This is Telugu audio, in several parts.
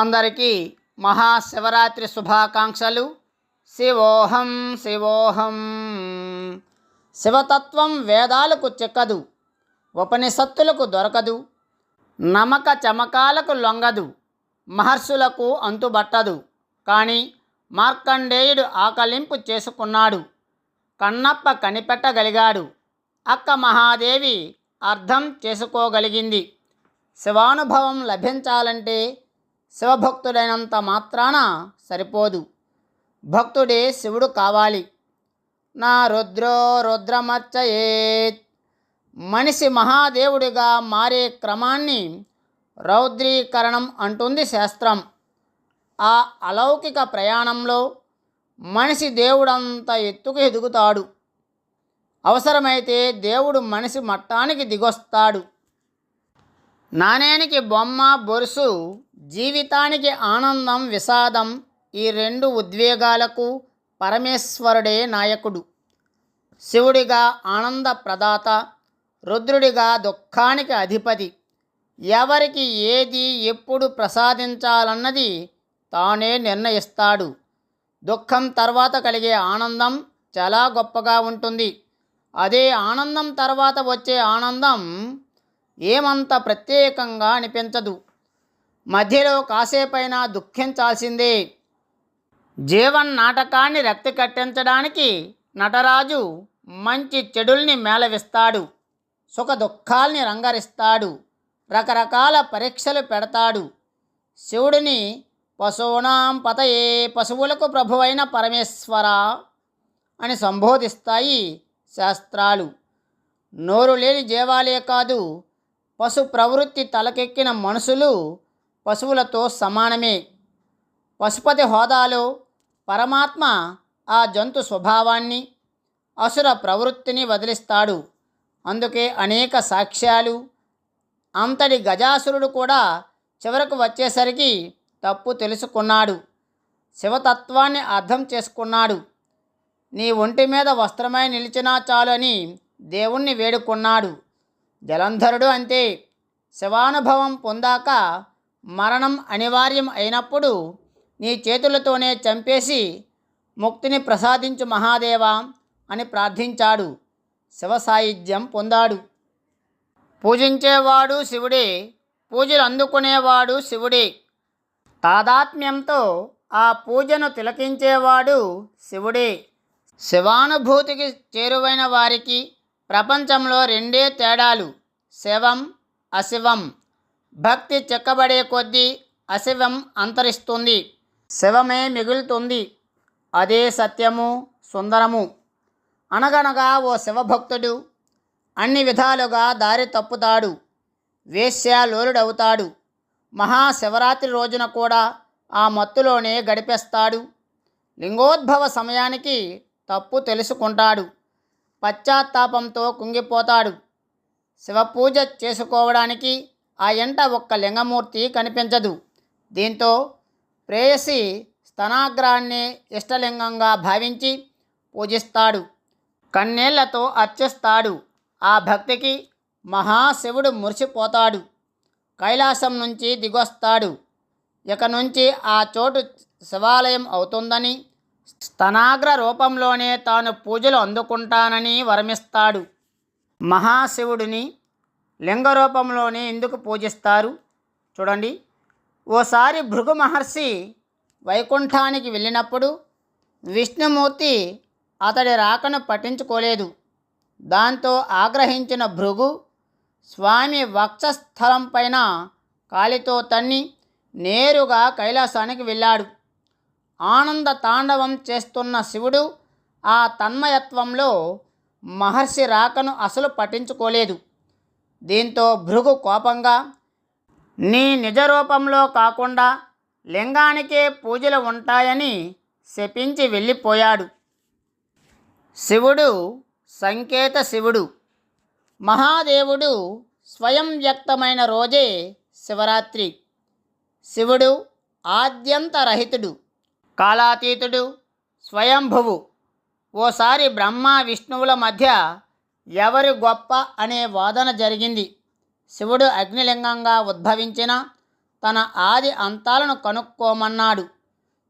అందరికీ మహాశివరాత్రి శుభాకాంక్షలు. శివోహం శివోహం. శివతత్వం వేదాలకు చిక్కదు ఉపనిషత్తులకు దొరకదు నమక చమకాలకు లొంగదు మహర్షులకు అంతుబట్టదు. కానీ మార్కండేయుడు ఆకలింపు చేసుకున్నాడు కన్నప్ప కనిపెట్టగలిగాడు అక్క మహాదేవి అర్థం చేసుకోగలిగింది. శివానుభవం లభించాలంటే శివభక్తుడైనంత మాత్రాన సరిపోదు. భక్తుడే శివుడు కావాలి. నా రుద్రో రుద్రమర్చయేత్. మనిషి మహాదేవుడిగా మారే క్రమాన్ని రౌద్రీకరణం అంటుంది శాస్త్రం. ఆ అలౌకిక ప్రయాణంలో మనిషి దేవుడంత ఎత్తుకు ఎదుగుతాడు. అవసరమైతే దేవుడు మనిషి మట్టానికి దిగొస్తాడు. నాణేనికి బొమ్మ బొరుసు జీవితానికి ఆనందం విషాదం ఈ రెండు ఉద్వేగాలకు పరమేశ్వరుడే నాయకుడు. శివుడిగా ఆనంద ప్రదాత రుద్రుడిగా దుఃఖానికి అధిపతి. ఎవరికి ఏది ఎప్పుడు ప్రసాదించాలన్నది తానే నిర్ణయిస్తాడు. దుఃఖం తర్వాత కలిగే ఆనందం చాలా గొప్పగా ఉంటుంది. అదే ఆనందం తర్వాత వచ్చే ఆనందం ఏమంత ప్రత్యేకంగా అనిపించదు. మధ్యలో కాసేపైనా దుఃఖించాల్సిందే. జీవన్ నాటకాన్ని రక్తి కట్టించడానికి నటరాజు మంచి చెడుల్ని మేళవిస్తాడు. సుఖ దుఃఖాల్ని రంగరిస్తాడు. రకరకాల పరీక్షలు పెడతాడు. శివుడిని పశువునాం పతయే పశువులకు ప్రభువైన పరమేశ్వర అని సంబోధిస్తాయి శాస్త్రాలు. నోరు లేని జీవాలే కాదు పశు ప్రవృత్తి తలకెక్కిన మనుషులు పశువులతో సమానమే. పశుపతి హోదాలో పరమాత్మ ఆ జంతు స్వభావాన్ని అసుర ప్రవృత్తిని వదిలిస్తాడు. అందుకే అనేక సాక్ష్యాలు అంతటి గజాసురుడు కూడా చివరకు వచ్చేసరికి తప్పు తెలుసుకున్నాడు. శివతత్వాన్ని అర్థం చేసుకున్నాడు. నీ ఒంటి మీద వస్త్రమై నిలిచినా చాలు అని దేవుణ్ణి వేడుకున్నాడు. జలంధరుడు అంతే. శివానుభవం పొందాక మరణం అనివార్యం అయినప్పుడు నీ చేతులతోనే చంపేసి ముక్తిని ప్రసాదించు మహాదేవా అని ప్రార్థించాడు. శివ సాయుధ్యం పొందాడు. పూజించేవాడు శివుడే పూజలు అందుకునేవాడు శివుడే. తాదాత్మ్యంతో ఆ పూజను తిలకించేవాడు శివుడే. శివానుభూతికి చేరువైన వారికి ప్రపంచంలో రెండే తేడాలు. శివం అశివం. భక్తి చెక్కబడే కొద్దీ అశివం అంతరిస్తుంది. శివమే మిగులుతుంది. అదే సత్యము సుందరము. అనగనగా ఓ శివభక్తుడు అన్ని విధాలుగా దారి తప్పుతాడు. వేశ్యాలోలుడవుతాడు. మహాశివరాత్రి రోజున కూడా ఆ మత్తులోనే గడిపేస్తాడు. లింగోద్భవ సమయానికి తప్పు తెలుసుకుంటాడు. పశ్చాత్తాపంతో కుంగిపోతాడు. శివపూజ చేసుకోవడానికి ఆ ఎంట ఒక్క లింగమూర్తి కనిపించదు. దీంతో ప్రేయసి స్తనాగ్రాన్ని ఇష్టలింగంగా భావించి పూజిస్తాడు. కన్నీళ్ళతో అర్చిస్తాడు. ఆ భక్తికి మహాశివుడు మురిసిపోతాడు. కైలాసం నుంచి దిగొస్తాడు. ఇక నుంచి ఆ చోటు శివాలయం అవుతుందని స్తనాగ్ర రూపంలోనే తాను పూజలు అందుకుంటానని వరమిస్తాడు. మహాశివుడిని లింగ రూపంలోనే ఎందుకు పూజిస్తారు? చూడండి. ఓసారి భృగు మహర్షి వైకుంఠానికి వెళ్ళినప్పుడు విష్ణుమూర్తి అతడి రాకను పట్టించుకోలేదు. దాంతో ఆగ్రహించిన భృగు స్వామి వక్షస్థలం పైన కాలితో తన్ని నేరుగా కైలాసానికి వెళ్ళాడు. ఆనంద తాండవం చేస్తున్న శివుడు ఆ తన్మయత్వంలో మహర్షి రాకను అసలు పట్టించుకోలేదు. దీంతో భృగు కోపంగా నీ నిజ రూపంలో కాకుండా లింగానికే పూజలు ఉంటాయని శపించి వెళ్ళిపోయాడు. శివుడు సంకేత శివుడు. మహాదేవుడు స్వయం వ్యక్తమైన రోజే శివరాత్రి. శివుడు ఆద్యంతరహితుడు. కాలాతీతుడు స్వయంభువు. ఓసారి బ్రహ్మ విష్ణువుల మధ్య ఎవరి గొప్ప అనే వాదన జరిగింది. శివుడు అగ్నిలింగంగా ఉద్భవించిన తన ఆది అంతాలను కనుక్కోమన్నాడు.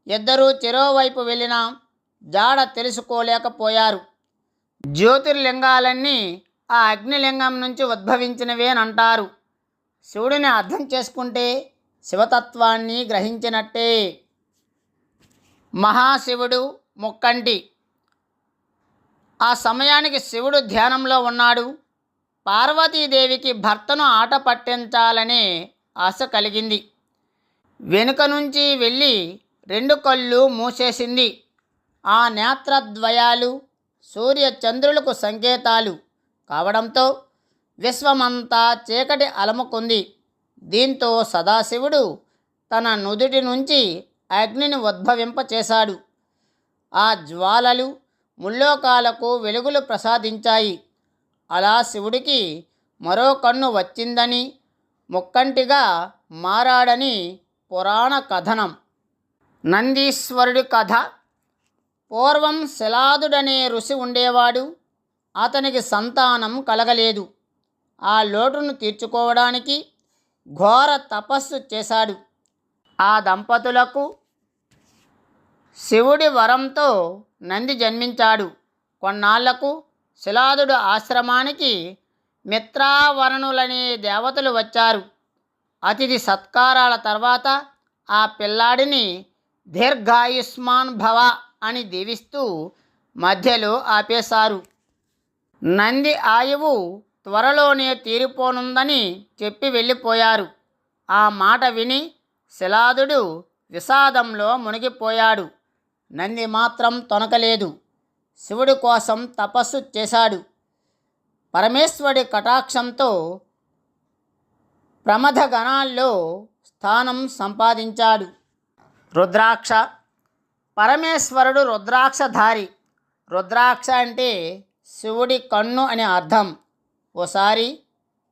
ఇద్దరూ చెరోవైపు వెళ్ళిన జాడ తెలుసుకోలేకపోయారు. జ్యోతిర్లింగాలన్నీ ఆ అగ్నిలింగం నుంచి ఉద్భవించినవేనంటారు. శివుడిని అర్థం చేసుకుంటే శివతత్వాన్ని గ్రహించినట్టే. మహాశివుడు ముక్కంటి. ఆ సమయానికి శివుడు ధ్యానంలో ఉన్నాడు. పార్వతీదేవికి భర్తను ఆట పట్టించాలనే ఆశ కలిగింది. వెనుక నుంచి వెళ్ళి రెండు కళ్ళు మూసేసింది. ఆ నేత్రద్వయాలు సూర్య చంద్రులకు సంకేతాలు కావడంతో విశ్వమంతా చీకటి అలముకుంది. దీంతో సదాశివుడు తన నుదుటి నుంచి అగ్నిని ఉద్భవింపచేశాడు ఆ జ్వాలలు ముల్లోకాలకు వెలుగులు ప్రసాదించాయి. అలా శివుడికి మరో కన్ను వచ్చిందని ముక్కంటిగా మారాడని పురాణ కథనం. నందీశ్వరుడి కథ. పూర్వం శిలాదుడనే ఋషి ఉండేవాడు. అతనికి సంతానం కలగలేదు. ఆ లోటును తీర్చుకోవడానికి ఘోర తపస్సు చేశాడు. ఆ దంపతులకు శివుడి వరంతో నంది జన్మించాడు. కొన్నాళ్ళకు శిలాదుడు ఆశ్రమానికి మిత్రావరణులనే దేవతలు వచ్చారు. అతిథి సత్కారాల తర్వాత ఆ పిల్లాడిని దీర్ఘాయుష్మాన్ భవ అని దీవిస్తూ మధ్యలో ఆపేశారు. నంది ఆయువు త్వరలోనే తీరిపోనుందని చెప్పి వెళ్ళిపోయారు. ఆ మాట విని శిలాదుడు విషాదంలో మునిగిపోయాడు. నంది మాత్రం తొనకలేదు. శివుడి కోసం తపస్సు చేశాడు. పరమేశ్వరుడి కటాక్షంతో ప్రమథ గణాల్లో స్థానం సంపాదించాడు. రుద్రాక్ష. పరమేశ్వరుడు రుద్రాక్షధారి. రుద్రాక్ష అంటే శివుడి కన్ను అని అర్థం. ఓసారి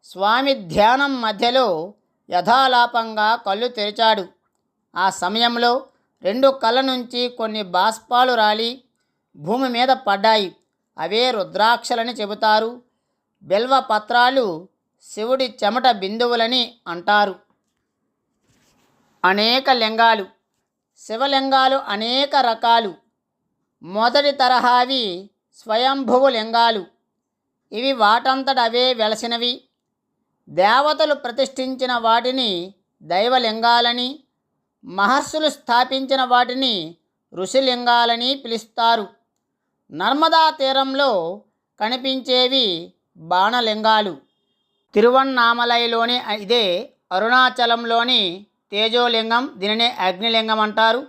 స్వామి ధ్యానం మధ్యలో యథాలాపంగా కళ్ళు తెరిచాడు. ఆ సమయంలో రెండు కళ్ళ నుంచి కొన్ని బాష్పాలు రాలి భూమి మీద పడ్డాయి. అవే రుద్రాక్షలని చెబుతారు. బెల్వ పత్రాలు శివుడి చెమట బిందువులని అంటారు. అనేక లింగాలు శివలింగాలు అనేక రకాలు. మొదటి తరహావి స్వయంభువు లింగాలు. ఇవి వాటంతట అవే వెలసినవి. దేవతలు ప్రతిష్ఠించిన వాటిని దైవలింగాలని మహర్షులు స్థాపించిన వాటిని ఋషిలింగాలని పిలుస్తారు. నర్మదా తీరంలో కనిపించేవి బాణలింగాలు. తిరువన్నామలైలోని ఇదే అరుణాచలంలోని తేజోలింగం దీనినే అగ్నిలింగం అంటారు.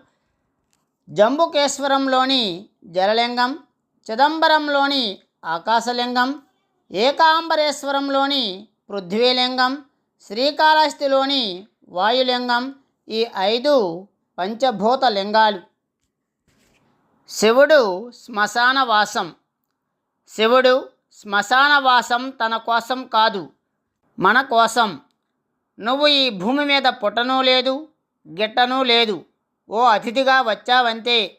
జంబుకేశ్వరంలోని జలలింగం చిదంబరంలోని ఆకాశలింగం ఏకాంబరేశ్వరంలోని పృథ్వీలింగం శ్రీకాళహస్తిలోని వాయులింగం ఈ ఐదు పంచభూత లింగాలు. శివుడు శ్మశానవాసం. శివుడు శ్మశానవాసం తన కోసం కాదు మన కోసం. నువ్వు ఈ భూమి మీద పుట్టనూ లేదు గిట్టనూ లేదు. ఓ అతిథిగా వచ్చావంతే.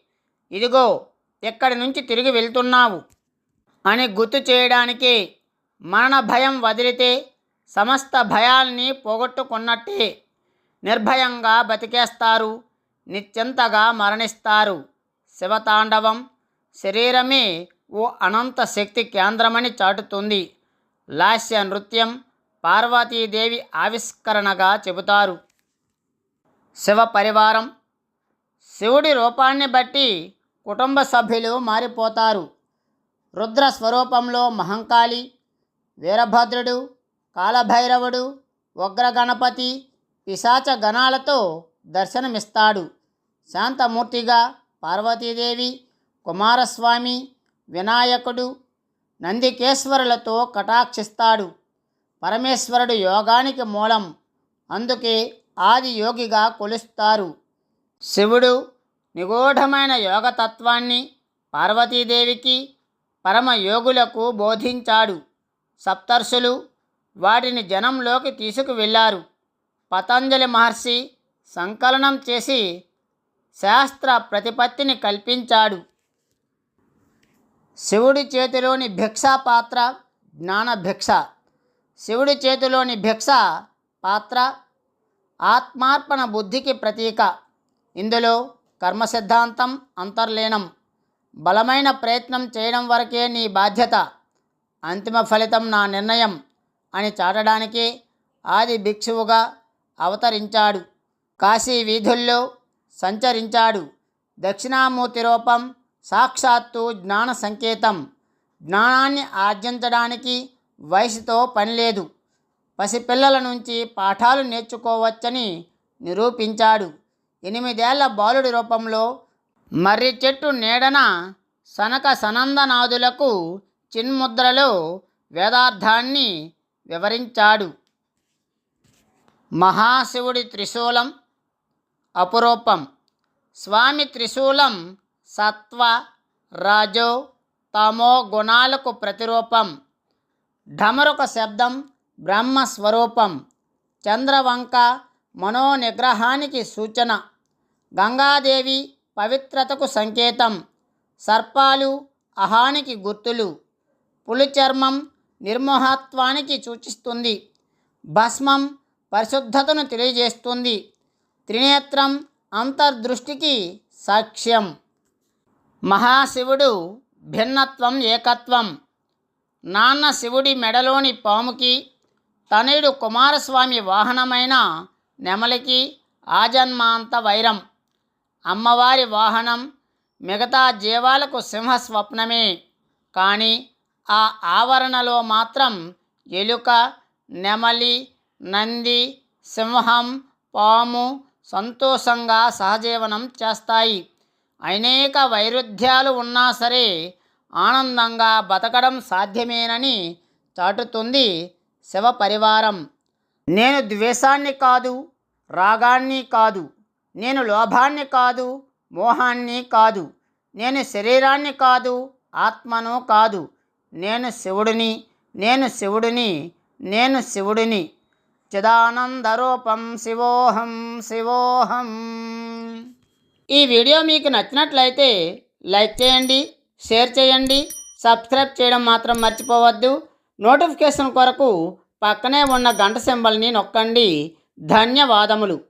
ఇదిగో ఎక్కడి నుంచి తిరిగి వెళ్తున్నావు అని గుర్తు చేయడానికే మరణ భయం వదిలితే సమస్త భయాల్ని పోగొట్టుకున్నట్టే. నిర్భయంగా బతికేస్తారు నిశ్చింతగా మరణిస్తారు. శివతాండవం శరీరమే ఓ అనంత శక్తి కేంద్రమని చాటుతుంది. లాస్య నృత్యం పార్వతీదేవి ఆవిష్కరణగా చెబుతారు. శివ పరివారం శివుడి రూపాన్ని బట్టి కుటుంబ సభ్యులు మారిపోతారు. రుద్ర స్వరూపంలో మహంకాళి వీరభద్రుడు కాలభైరవుడు ఉగ్రగణపతి పిశాచ గణాలతో దర్శనమిస్తాడు. శాంతమూర్తిగా పార్వతీదేవి కుమారస్వామి వినాయకుడు నందికేశ్వరులతో కటాక్షిస్తాడు. పరమేశ్వరుడు యోగానికి మూలం. అందుకే ఆది యోగిగా కొలుస్తారు. శివుడు నిగూఢమైన యోగతత్వాన్ని పార్వతీదేవికి పరమయోగులకు బోధించాడు. సప్తర్షులు వాటిని జనంలోకి తీసుకువెళ్ళారు పతంజలి మహర్షి సంకలనం చేసి శాస్త్ర ప్రతిపత్తిని కల్పించాడు. శివుడి చేతిలోని భిక్షా పాత్ర జ్ఞాన భిక్ష. శివుడి చేతిలోని భిక్ష పాత్ర ఆత్మార్పణ బుద్ధికి ప్రతీక. ఇందులో కర్మ సిద్ధాంతం అంతర్లీనం. బలమైన ప్రయత్నం చేయడం వరకే నీ బాధ్యత. అంతిమ ఫలితం నా నిర్ణయం అని చాటడానికి ఆది భిక్షువుగా అవతరించాడు. కాశీ వీధుల్లో సంచరించాడు. దక్షిణామూర్తి రూపం సాక్షాత్తు జ్ఞాన సంకేతం. జ్ఞానాన్ని ఆర్జించడానికి వయసుతో పని లేదు. పసిపిల్లల నుంచి పాఠాలు నేర్చుకోవచ్చని నిరూపించాడు. ఎనిమిదేళ్ళ బాలుడి రూపంలో మర్రి చెట్టు నీడన సనక సనందనాదులకు చిన్ముద్రలో వేదార్థాన్ని వివరించాడు. మహాశివుడి త్రిశూలం అపురూపం. స్వామి త్రిశూలం సత్వ రాజో తమో గుణాలకు ప్రతిరూపం. ఢమరుక శబ్దం బ్రహ్మస్వరూపం. చంద్రవంక మనోనిగ్రహానికి సూచన. గంగాదేవి పవిత్రతకు సంకేతం. సర్పాలు అహానికి గుర్తులు. పులిచర్మం నిర్మోహత్వానికి సూచిస్తుంది. భస్మం పరిశుద్ధతను తెలియజేస్తుంది. త్రినేత్రం అంతర్దృష్టికి సాక్ష్యం. మహాశివుడు భిన్నత్వం ఏకత్వం. నాన్న శివుడి మెడలోని పాముకి తనయుడు కుమారస్వామి వాహనమైన నెమలికి ఆజన్మాంత వైరం. అమ్మవారి వాహనం మిగతా జీవాలకు సింహ స్వప్నమే కానీ ఆ ఆవరణలో మాత్రం ఎలుక నెమలి నంది సింహం పాము సంతోషంగా సహజీవనం చేస్తాయి. అనేక వైరుధ్యాలు ఉన్నా సరే ఆనందంగా బతకడం సాధ్యమేనని చాటుతుంది శివ పరివారం నేను ద్వేషాన్ని కాదు రాగాన్ని కాదు నేను లోభాన్ని కాదు మోహాన్ని కాదు నేను శరీరాన్ని కాదు ఆత్మను కాదు నేను శివుడిని నేను శివుడిని నేను శివుడిని. చిదానందరూపం శివోహం శివోహం. ఈ వీడియో మీకు నచ్చినట్లయితే లైక్ చేయండి షేర్ చేయండి సబ్స్క్రైబ్ చేయడం మాత్రం మర్చిపోవద్దు. నోటిఫికేషన్ కొరకు పక్కనే ఉన్న గంట సింబల్ని నొక్కండి. ధన్యవాదములు.